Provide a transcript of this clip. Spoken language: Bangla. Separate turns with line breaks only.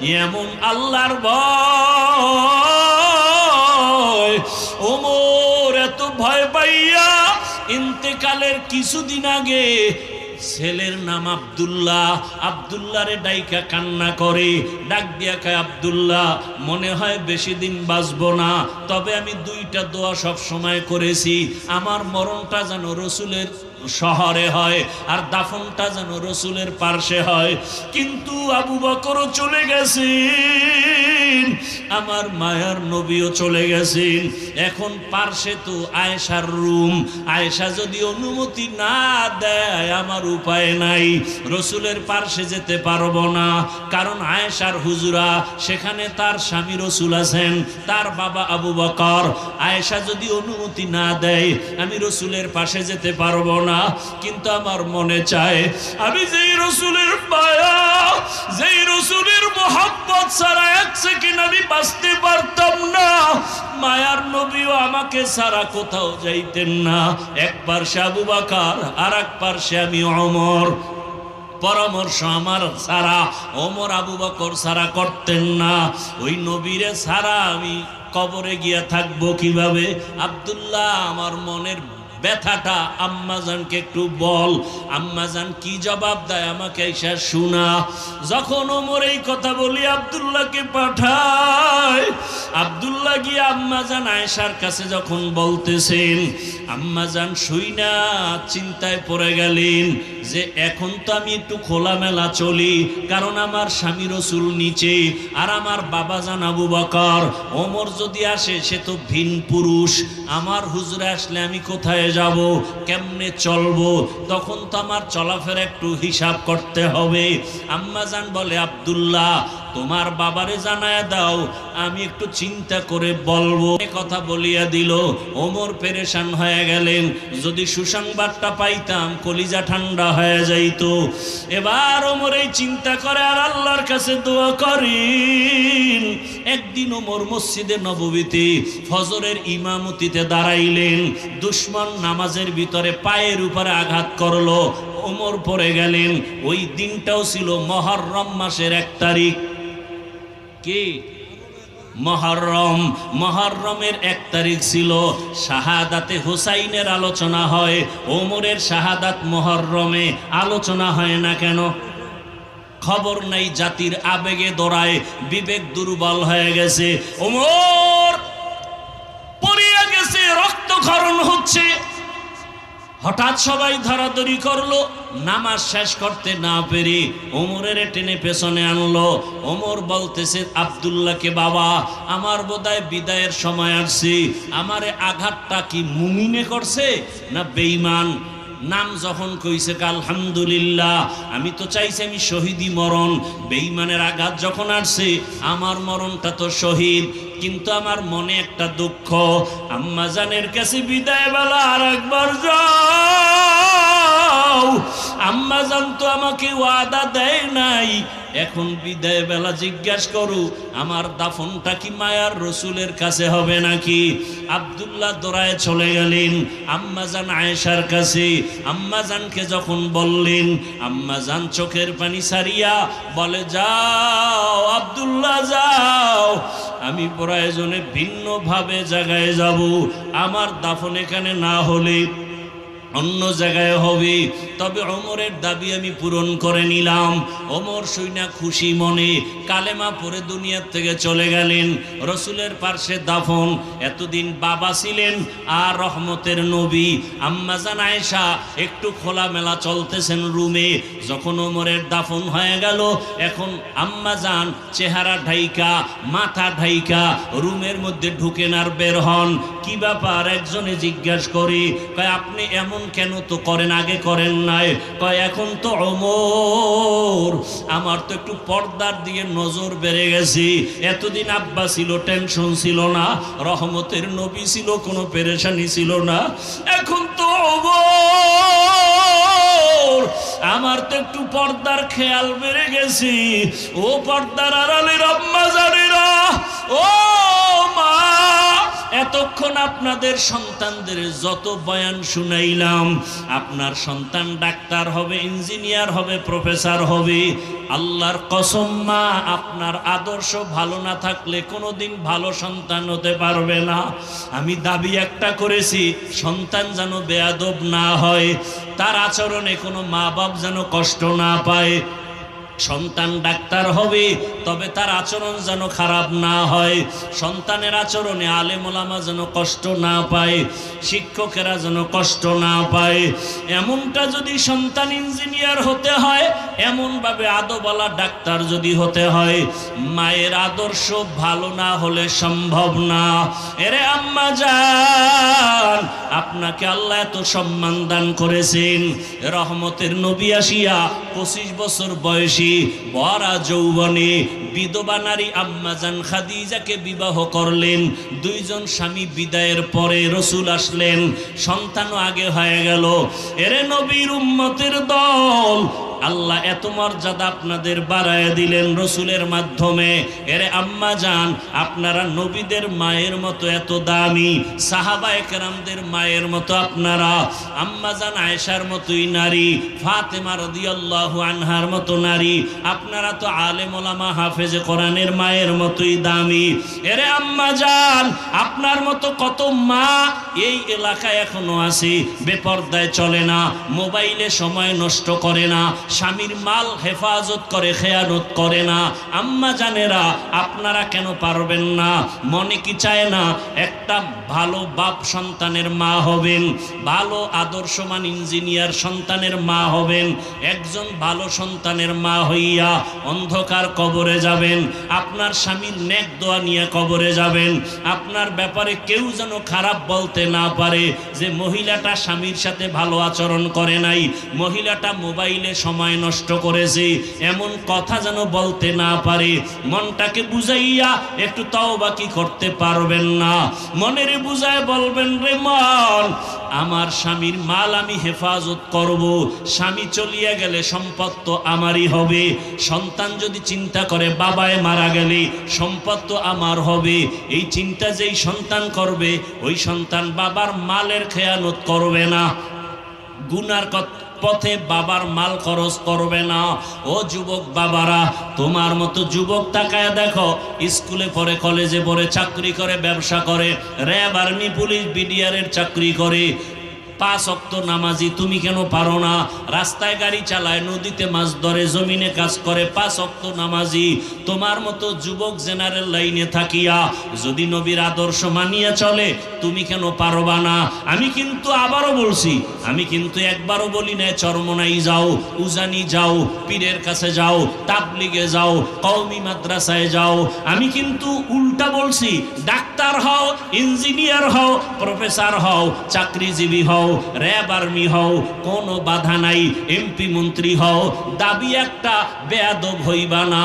এমন আল্লাহর ভয়। এত ভয় পাইয়া ইন্তেকালের কিছুদিন আগে ছেলের নাম আব্দুল্লাহ। আব্দুল্লাহরে ডাইকা কান্না করে। ডাক দিয়া খায় আব্দুল্লাহ, মনে হয় বেশি দিন বাঁচবো না। তবে আমি দুইটা দোয়া সব সময় করেছি। আমার মরণটা যেন রসুলের শহরে হয় আর দাফনটা যেন রসুলের পার্শ্বে হয়। কিন্তু আবু বকরও চলে গেছেন আমার মায়ার নবীও চলে গেছেন। এখন পার্শ্বে তো আয়েশার রুম। আয়েশা যদি অনুমতি না দেয়, আমার উপায় নাই। রসুলের পার্শ্বে যেতে পারব না। কারণ আয়েশার হুজুরা, সেখানে তার স্বামী রসুল আছেন, তার বাবা আবু বকর। আয়েশা যদি অনুমতি না দেয়, আমি রসুলের পাশে যেতে পারব না। কিন্তু আমার মনে চায়, আমি যেই রসুলের মায়া, যেই রসুলের মোহাম্মত ছাড়া এক সেকেন্ড আমি বাঁচতে পারতাম না। মায়ার নবীও আমাকে সারা কোথাও যাইতেন না। এক পার্শ্বে আবু বাকার আর এক পার্শ্বে আমি অমর। পরামর্শ আমার সারা অমর আবু বকর সারা করতেন না। ওই নবীরে সারা আমি কবরে গিয়া থাকব কীভাবে? আব্দুল্লাহ আমার মনের ব্যথাটা আম্মাজানকে একটু বল। আম্মাজান কি জবাব দেয় আমাকে এসে শোনা। যখন ওমর এই কথা বলি, আব্দুল্লাহকে পাঠায়। আব্দুল্লাহ গিয়ে আম্মাজান আয়েশার কাছে যখন বলতেছেন, আম্মাজান শুই না, চিন্তায় পড়ে গেলেন যে এখন তো আমি একটু খোলামেলা চলি, কারণ আমার স্বামী রসুল নিচে আর আমার বাবা জান আবু বকর। ওমর যদি আসে, সে তো ভিন পুরুষ। আমার হুজুরে আসলে আমি কোথায় যাব কেমনে চলবো? তখন তো আমার চলাফেরা একটু হিসাব করতে হবে। আম্মাজান বলে আব্দুল্লাহ তোমার বাবারে জানায় দাও, আমি একটু চিন্তা করে বলব। কথা বলিয়া দিল, ওমর পেরেশান হয়ে গেলেন। যদি সুসংবাদটা পাইতাম, কলিজা ঠান্ডা হয়ে যাইত। এবার ওমর এই চিন্তা করে আর আল্লাহর কাছে দোয়া করেন একদিন ওমর মসজিদে নববীতে ফজরের ইমামতিতে দাঁড়াইলেন, দুশ্মন নামাজের ভিতরে পায়ের উপরে আঘাত করল, ওমর পড়ে গেলেন। ওই দিনটাও ছিল মহরম মাসের এক তারিখ। কে? মহরম। মহরমের এক তারিখ ছিল। শাহাদাতে হুসাইনের আলোচনা হয়। ওমরের শাহাদাত মহরমে আলোচনা হয় না কেন? খবর নাই, জাতির আবেগে দৌড়ায়, বিবেক দুর্বল হয়ে গেছে। ওমর, পড়িয়া গেছে, রক্তক্ষরণ হচ্ছে। হঠাৎ সবাই ধরাধরি করল, নামাজ শেষ করতে না পেরে ওমরের টেনে পেছনে আনলো। ওমর বলতেছে, আবদুল্লাহকে বাবা, আমার বোধহয় বিদায়ের সময় আসছে। আমারে আঘাতটা কি মুমিনে করছে না বেইমান নাম যখন কইছে, আলহামদুলিল্লাহ, আমি তো চাইছি আমি শহীদি মরণ। বেইমানের আঘাত যখন আসছে, আমার মরণটা তো শহীদ, কিন্তু আমার মনে একটা দুঃখ। আম্মাজানের কাছে বিদায় বেলা আর একবার যাও। তো ওয়াদা দেয় নাই। এখন বিদায় বেলা জিজ্ঞাসা করু, আমার দাফনটা কি মায়ার রসুলের কাছে হবে নাকি? আবদুল্লাহ দোরায় চলে গেলেন আম্মাজান আয়েশার কাছে। আম্মাজানকে যখন বললেন আম্মাজান চোখের পানি সারিয়া বলে, যাও, আবদুল্লাহ, যাও। আমি প্রয়োজনে ভিন্নভাবে জায়গায় যাব। আমার দাফন এখানে না হলে অন্য জায়গায় হবে। তবে অমরের দাবি আমি পূরণ করে নিলাম। অমর সৈনা খুশি মনে কালেমা পরে দুনিয়ার থেকে চলে গেলেন। রসুলের পার্শ্বে দাফন, এতদিন বাবা ছিলেন আর রহমতের নবী। আম্মাজান আয়েশা একটু খোলামেলা চলতেছেন রুমে। যখন ওমরের দাফন হয়ে গেল, এখন আম্মাজান চেহারা ঢাইকা, মাথা ঢাইকা, রুমের মধ্যে ঢুকেন আর বের হন। কি ব্যাপার? একজনে জিজ্ঞাসা করি, কয়, আপনি এমন কেন তো করেন, আগে করেন নাই? কয়, এখন তো অমর। আমার তো একটু পর্দার দিকে নজর বেড়ে গেছে। এতদিন আব্বা ছিল, টেনশন ছিল না। রহমতের নবী ছিল, কোনো পেরেশানি ছিল না। এখন তো অমর। আমার তো একটু পর্দার খেয়াল বেড়ে গেছি। ও পর্দার আড়ালের আম্মা জানেরা ও এতক্ষণ আপনাদের সন্তানদের যত বয়ান শুনাইলাম, আপনার সন্তান ডাক্তার হবে, ইঞ্জিনিয়ার হবে, প্রফেসর হবে, আল্লাহর কসম মা, আপনার আদর্শ ভালো না থাকলে কোনোদিন ভালো সন্তান হতে পারবে না। আমি দাবি একটা করেছি, সন্তান যেন বেয়াদব না হয়, তার আচরণে কোনো মা বাপ যেন কষ্ট না পায়। সন্তান ডাক্তার হবে, তবে তার আচরণ যেন খারাপ না হয়। সন্তানের আচরণে আলেমোলামা যেন কষ্ট না পায়, শিক্ষকেরা যেন কষ্ট না পায়। এমনটা যদি সন্তান ইঞ্জিনিয়ার হতে হয়, এমনভাবে আদোবালা ডাক্তার যদি হতে হয়, মায়ের আদর্শ ভালো না হলে সম্ভব না। এরে আম্মা যান আপনাকে আল্লাহ এত সম্মান দান করেছেন। রহমতের নবী আসিয়া পঁচিশ বছর বয়সী বরা যৌবনে বিধবা নারী আম্মাজান খাদিজাকে বিবাহ করলেন। দুইজন স্বামী বিদায়ের পরে রসুল আসলেন। সন্তানও আগে হয়ে গেল। এরে নবীর উম্মতের দল আল্লাহ এত মর্যাদা আপনাদের বাড়ায় দিলেন রসুলের মাধ্যমে। এরে আম্মা যান আপনারা নবীদের মায়ের মতো এত দামি সাহাবা একরামদের মায়ের মতো আপনারা। আম্মা যান আয়েশার মতোই নারী, ফাতেমা রদিয়াল্লাহু আনহার মতো নারী। আপনারা তো আলেম ওলামা হাফেজ কোরআনের মায়ের মতোই দামি। এরে আম্মা যান আপনার মতো কত মা এই এলাকায় এখনও আছে, বেপর্দায় চলে না, মোবাইলে সময় নষ্ট করে না স্বামীর মাল হেফাজত করে, খেয়ানত করে না। আম্মা জানেরা, আপনারা কেন পারবেন না? মনে কি চায় না, একটা ভালো বাপ সন্তানের মা হবেন, ভালো আদর্শমান ইঞ্জিনিয়ার সন্তানের মা হবেন, একজন ভালো সন্তানের মা হইয়া অন্ধকার কবরে যাবেন, আপনার স্বামীর নেক দোয়া নিয়ে কবরে যাবেন, আপনার ব্যাপারে কেউ যেন খারাপ বলতে না পারে যে মহিলাটা স্বামীর সাথে ভালো আচরণ করে নাই, মহিলাটা মোবাইলে সময় নষ্ট করেছে, এমন কথা যেন বলতে না পারে। মনটাকে বুঝাইয়া একটু তাও বাকি করতে পারবেন না। মনের বুঝায় বলবেন, রে মন, আমার স্বামীর মাল আমি হেফাজত করব। স্বামী চলিয়া গেলে সম্পদ তো আমারই হবে। সন্তান যদি চিন্তা করে, বাবায় মারা গেলে সম্পদ তো আমার হবে। এই চিন্তা যেই সন্তান করবে, ওই সন্তান বাবার মালের খেয়ানত করবে না। গুনার কত- পথে বাবার মাল খরচ করবে না। ও যুবক বাবারা, তোমার মতো যুবক তাকায় দেখো, স্কুলে পড়ে, কলেজে পড়ে, চাকরি করে, ব্যবসা করে, র্যাব, আর্মি, পুলিশ বিডিআর এর চাকরি করে। পাঁচ অক্ত নামাজি, তুমি কেন পারো না? রাস্তায় গাড়ি চালায়, নদীতে মাছ ধরে, জমিনে কাজ করে, পাঁচ অক্ত নামাজি। তোমার মতো যুবক জেনারেল লাইনে থাকিয়া, যদি নবীর আদর্শ মানিয়া চলে, তুমি কেন পারবা না? আমি কিন্তু আবারও বলছি, আমি কিন্তু একবারও বলি না চরমনাই যাও, উজানি যাও, পীরের কাছে যাও, তাবলিগে যাও, কওমি মাদ্রাসায় যাও। আমি কিন্তু উল্টা বলছি, ডাক্তার হও, ইঞ্জিনিয়ার হও, প্রফেসর হও, চাকরিজীবী হও র্যাব আর্মি হও কোনো বাধা নাই এমপি মন্ত্রী হও। দাবি একটা বেয়াদব হইবা না।